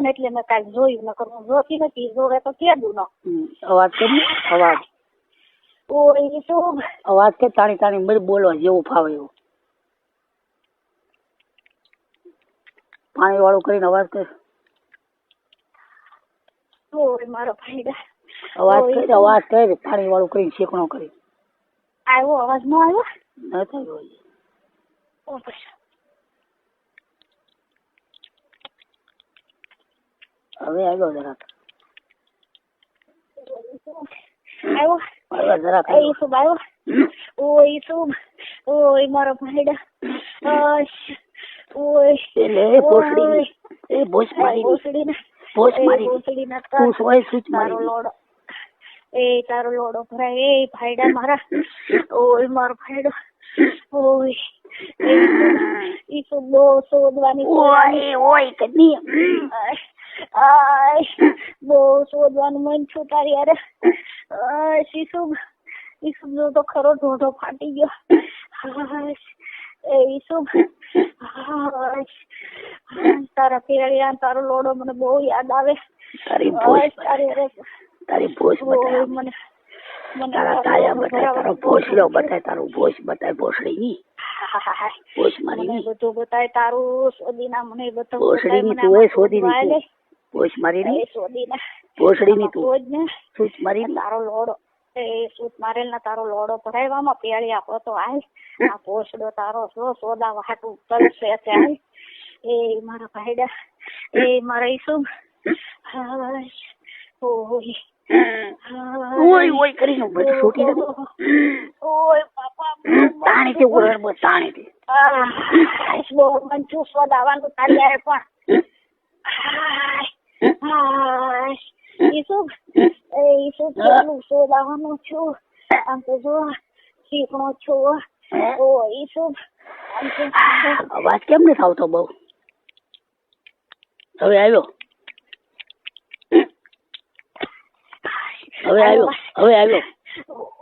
ને એટલે મેં કાંઈ જોયું નકર હું જોતી નથી જોવે તો કેદું ન. અવાજ કરી અવાજ. ઓય શું? અવાજ કે તાણી તાણી મરી બોલવા જેવું ફાવે એવું. પાણી વાળું કરીને અવાજ કર. ઓય મારો ભાઈડા અવાજ. કર અવાજ કર પાણી વાળું કરીને શેકણો કરી. આવ્યો અવાજ ન આવ્યો? ન થયો ઓ બસ. હવે આવ્યો જરાક. આવ્યો? આવ્યો જરાક એ આવ્યો. ઓય શું ઓય મારો ભાઈડા. ઓય એ ભોસડી એ ભોસ મારી ભોસડી ને ભોસ મારી ભોસડી ના તું સોય સૂચ તારો લોડો. એ તારો લોડો ભરાય. એ ભાઈડા મારા. ઓય મારો ભાઈડો. ઓય. એ બહુ શોધવાની ઓય ઓય કદી આય બહુ શોધવાનું મન છું તારી યાર. આય શીશુ ઈસુ જો તો ખરો ઢોઢો ફાટી ગયો. એ ઈસુ હાય તારા પેળિયા તારો લોડો મને બહુ યાદ આવે. તારી ભોસ તારી ઓય બતાય મને તારા તાયા બતાય તારો ભોસલો બતાય તારું ભોસ બતાય ભોસડી ની ભોસ મારી ની બધું બતાય તારું સોદીના મને બધું ભોસડી ની તું એ શોધી ભોસ મારી ની પોષડી ની તું? સૂચ મારી તારો લોડો. એ સૂત મારેલ ના તારો લોડો ભરાયવામાં પેળી આપો તો આય આ પોસડો તારો સો સોદા વાટું તલસે છે આય એ મારા ભાઈડા. એ મારા ઈસુ હાય. ઓય. ઓય ઓય કરીને બધું છૂટી નથી ઓય પાપા તાણી તે ઉરડ બસ તાણી તે. આહ, બહુ મન ચૂસવા દાવાનું તારી આવે પણ. હાય. ઈસુ ઈસુ કેટલું શોધાવાનું છું આમ તો જો શીખણો છું ઓ ઈસુ આમ તો અવાજ કેમ નથી આવતો બહુ હવે આવ્યો હવે આવ્યો હવે આવ્યો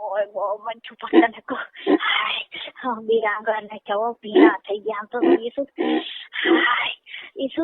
ઓય બહુ મન છું પસંદ કો હાય હા બિરાંગા ને કેવો ભીના થઈ ગયા તો ઈસુ ઈસુ